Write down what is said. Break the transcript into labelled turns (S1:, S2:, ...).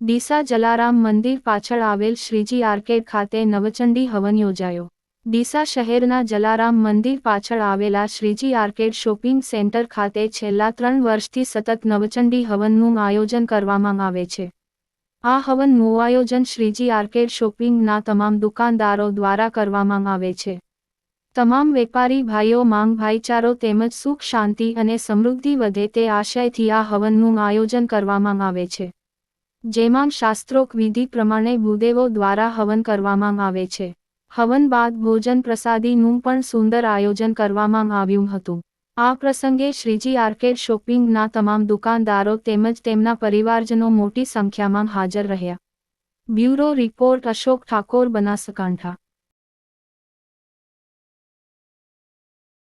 S1: ડીસા જલારામ મંદિર પાછળ આવેલ શ્રીજી આર્કેડ ખાતે નવચંડી હવન યોજાયો. ડીસા શહેરના જલારામ મંદિર પાછળ આવેલા શ્રીજી આર્કેડ શોપિંગ સેન્ટર ખાતે છેલ્લા ત્રણ વર્ષથી સતત નવચંડી હવનનું આયોજન કરવામાં આવે છે. આ હવનનું આયોજન શ્રીજી આર્કેડ શોપિંગના તમામ દુકાનદારો દ્વારા કરવામાં આવે છે. તમામ વેપારી ભાઈઓ, માંગ ભાઈચારો તેમજ સુખ, શાંતિ અને સમૃદ્ધિ વધે તે આશયથી આ હવનનું આયોજન કરવામાં આવે છે. જેમાં શાસ્ત્રોક વિધિ પ્રમાણે ભૂદેવો દ્વારા હવન કરવામાં આવે છે. હવન બાદ ભોજન પ્રસાદીનું પણ સુંદર આયોજન કરવામાં આવ્યું હતું. આ પ્રસંગે શ્રીજી આર્કેડ શોપિંગના તમામ દુકાનદારો તેમજ તેમના પરિવારજનો મોટી સંખ્યામાં હાજર રહ્યા. Bureau report Ashok Thakor Banaskantha.